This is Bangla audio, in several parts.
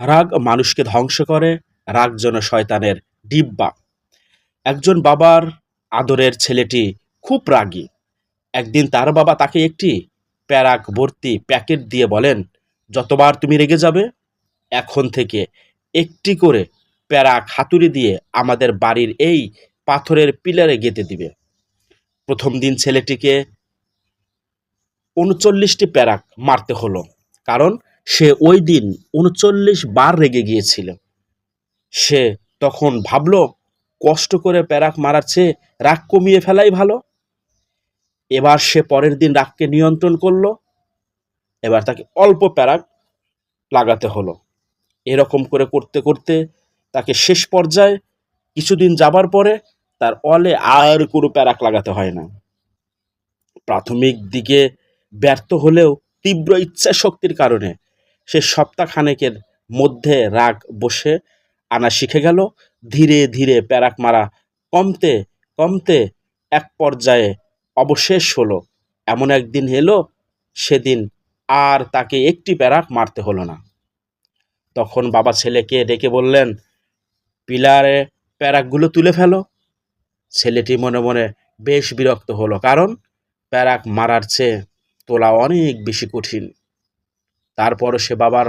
রাগ মানুষকে ধ্বংস করে, রাগ যেন শয়তানের ডিব্বা। একজন বাবার আদরের ছেলেটি খুব রাগী। একদিন তার বাবা তাকে একটি প্যারাক ভর্তি প্যাকেট দিয়ে বলেন, যতবার তুমি রেগে যাবে, এখন থেকে একটি করে প্যারাক হাতুড়ি দিয়ে আমাদের বাড়ির এই পাথরের পিলারে গেঁথে দিবে। প্রথম দিন ছেলেটিকে উনচল্লিশটি প্যারাক মারতে হলো। কারণ সে ওই দিন উনচল্লিশ বার রেগে গিয়েছিল। সে তখন ভাবল, কষ্ট করে প্যারাক মারার চেয়ে রাগ কমিয়ে ফেলাই ভালো। এবার সে পরের দিন রাগকে নিয়ন্ত্রণ করল, এবার তাকে অল্প প্যারাক লাগাতে হলো। এরকম করে করতে করতে তাকে শেষ পর্যায়ে কিছুদিন যাবার পরে তার অলে আর কোনো প্যারাক লাগাতে হয় না। প্রাথমিক দিকে ব্যর্থ হলেও তীব্র ইচ্ছা শক্তির কারণে সে সপ্তাহখানেকের মধ্যে রাগ বসে আনা শিখে গেল। ধীরে ধীরে প্যারাক মারা কমতে কমতে এক পর্যায়ে অবশেষ হলো। এমন একদিন এলো, সেদিন আর তাকে একটি প্যারাক মারতে হলো না। তখন বাবা ছেলেকে ডেকে বললেন, পিলারে প্যারাকগুলো তুলে ফেলো। ছেলেটি মনে মনে বেশ বিরক্ত হলো, কারণ প্যারাক মারার চেয়ে তোলা অনেক বেশি কঠিন। তারপরও সে বাবার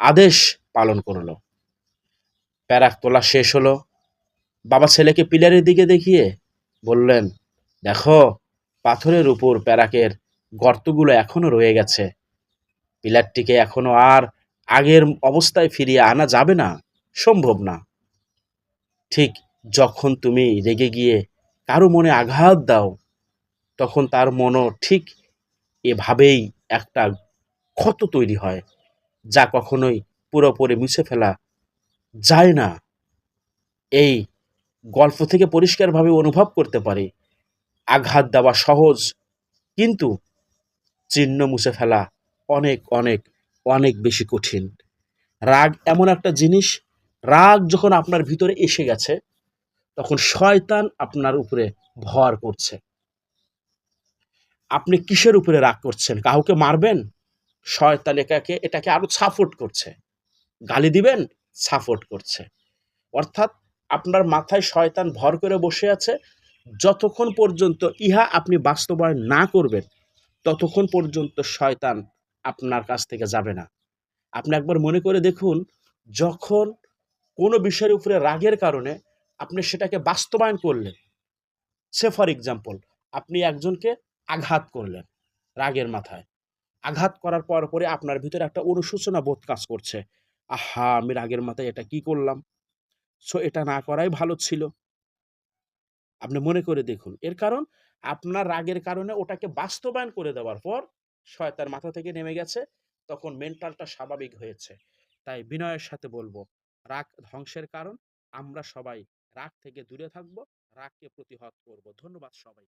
আদেশ পালন করল। প্যারাক তোলা শেষ হলো। বাবা ছেলেকে পিলারের দিকে দেখিয়ে বললেন, দেখো, পাথরের উপর প্যারাকের গর্তগুলো এখনও রয়ে গেছে। পিলারটিকে এখনও আর আগের অবস্থায় ফিরিয়ে আনা যাবে না, সম্ভব না। ঠিক যখন তুমি রেগে গিয়ে কারও মনে আঘাত দাও, তখন তার মনও ঠিক এভাবেই একটা ক্ষত তৈরি হয়, যা কখনোই পুরোপুরি মুছে ফেলা যায় না। এই গল্প থেকে পরিষ্কারভাবে অনুভব করতে পারি। আঘাত দেওয়া সহজ, কিন্তু চিহ্ন মুছে ফেলা অনেক অনেক অনেক বেশি কঠিন। রাগ এমন একটা জিনিস, রাগ যখন আপনার ভিতরে এসে গেছে, তখন শয়তান আপনার উপরে ভর করছে। আপনি কিসের উপরে রাগ করছেন? কাউকে মারবেন? শয়তান এটাকে এটাকে আরও সাপোর্ট করছে। গালি দিবেন, সাপোর্ট করছে। অর্থাৎ আপনার মাথায় শয়তান ভর করে বসে আছে, যতক্ষণ পর্যন্ত ইহা আপনি বাস্তবায়ন না করবেন, ততক্ষণ পর্যন্ত শয়তান আপনার কাছ থেকে যাবে না। আপনি একবার মনে করে দেখুন, যখন কোনো বিষয়ের উপরে রাগের কারণে আপনি সেটাকে বাস্তবায়ন করলেন। সে ফর এক্সাম্পল, আপনি একজনকে আঘাত করলেন রাগের মাথায়। আঘাত করার পর পরে আপনার ভিতরে একটা অনুশোচনা বোধ কাজ করছে। আহা, আমি রাগের মাথায় এটা কি করলাম? সো এটা না করাই ভালো ছিল। আপনি মনে করে দেখুন, এর কারণ আপনার রাগের কারণে ওটাকে বাস্তবায়ন করে দেওয়ার পর শয়তান মাথা থেকে নেমে গেছে, তখন মেন্টালটা স্বাভাবিক হয়েছে। তাই বিনয়ের সাথে বলব, রাগ ধ্বংসের কারণ। আমরা সবাই রাগ থেকে দূরে থাকব, রাগকে প্রতিহত করব। ধন্যবাদ সবাই